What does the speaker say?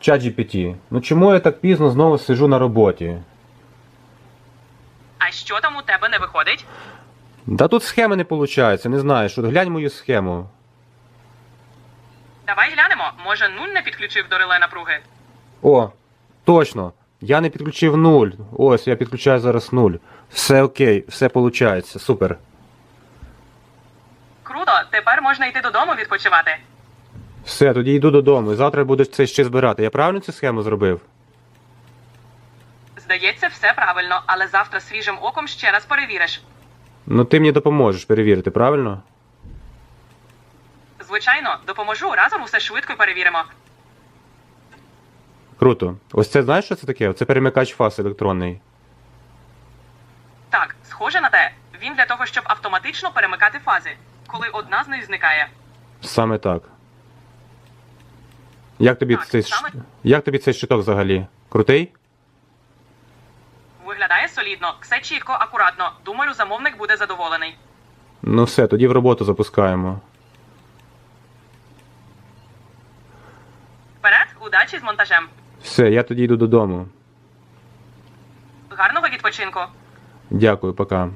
ChatGPT, ну чому я так пізно знову сижу на роботі? А що там у тебе не виходить? Да тут схеми не виходить, не знаєш, от глянь мою схему. Давай глянемо, може нуль не підключив до реле напруги. О, точно. Я не підключив нуль. Ось, я підключаю зараз нуль. Все окей, все виходить, супер. Круто, тепер можна йти додому відпочивати. Все, тоді йду додому. Завтра буду це ще збирати. Я правильно цю схему зробив? Здається, все правильно, але завтра свіжим оком ще раз перевіриш. Ну ти мені допоможеш перевірити, правильно? Звичайно, допоможу, разом усе швидко перевіримо. Круто. Ось це знаєш, що це таке? Це перемикач фаз електронний. Так, схоже на те, він для того, щоб автоматично перемикати фази, коли одна з них зникає. Саме так. Як тобі Так, цей саме- Як тобі цей щиток взагалі? Крутий? Виглядає солідно, все чітко, акуратно. Думаю, замовник буде задоволений. Ну все, тоді в роботу запускаємо. Вперед, удачі з монтажем. Все, я тоді йду додому. Гарного відпочинку. Дякую, пока.